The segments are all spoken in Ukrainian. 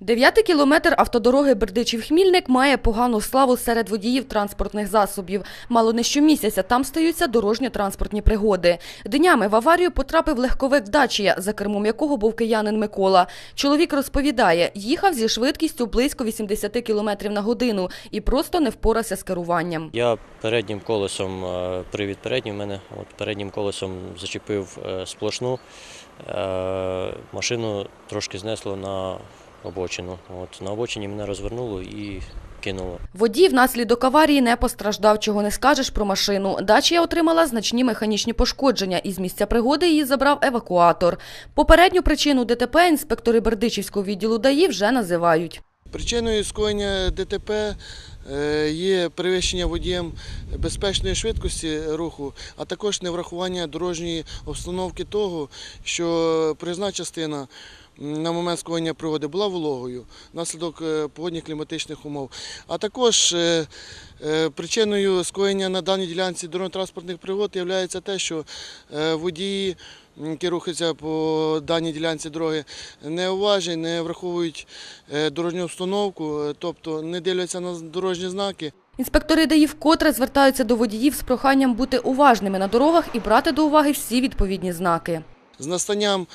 Дев'ятий кілометр автодороги Бердичів-Хмільник має погану славу серед водіїв транспортних засобів. Мало не щомісяця там стаються дорожньо-транспортні пригоди. Днями в аварію потрапив легковик «Дачія», за кермом якого був киянин Микола. Чоловік розповідає, їхав зі швидкістю близько 80 км на годину і просто не впорався з керуванням. Я переднім колесом, е, привід передній мене, от переднім колесом зачепив е, сплошну, е, машину трошки знесло на обочину. От, на обочині мене розвернуло і кинуло. Водій внаслідок аварії не постраждав, чого не скажеш про машину. Дачія отримала значні механічні пошкодження. Із місця пригоди її забрав евакуатор. Попередню причину ДТП інспектори Бердичівського відділу ДАІ вже називають. Причиною скоєння ДТП е, є перевищення водієм безпечної швидкості руху, а також неврахування дорожньої обстановки того, що проїзна частина на момент скоєння пригоди була вологою внаслідок е, погодних кліматичних умов. А також е, е, причиною скоєння на даній ділянці дорожньо-транспортних пригод є те, що водії які рухаються по даній ділянці дороги, не уважні, не враховують дорожню обстановку, тобто не дивляться на дорожні знаки. Інспектори ДАІ вкотре звертаються до водіїв з проханням бути уважними на дорогах і брати до уваги всі відповідні знаки. З настанням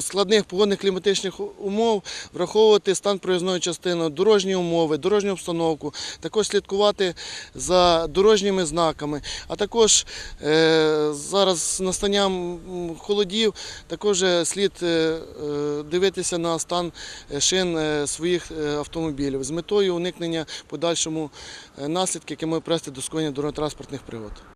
складних погодних кліматичних умов враховувати стан проїзної частини, дорожні умови, дорожню обстановку, також слідкувати за дорожніми знаками, а також е, зараз з настанням холодів також слід е, е, дивитися на стан е, шин е, своїх е, автомобілів з метою уникнення подальшому е, наслідків, які можуть привести до скоєння дорожньо-транспортних пригод.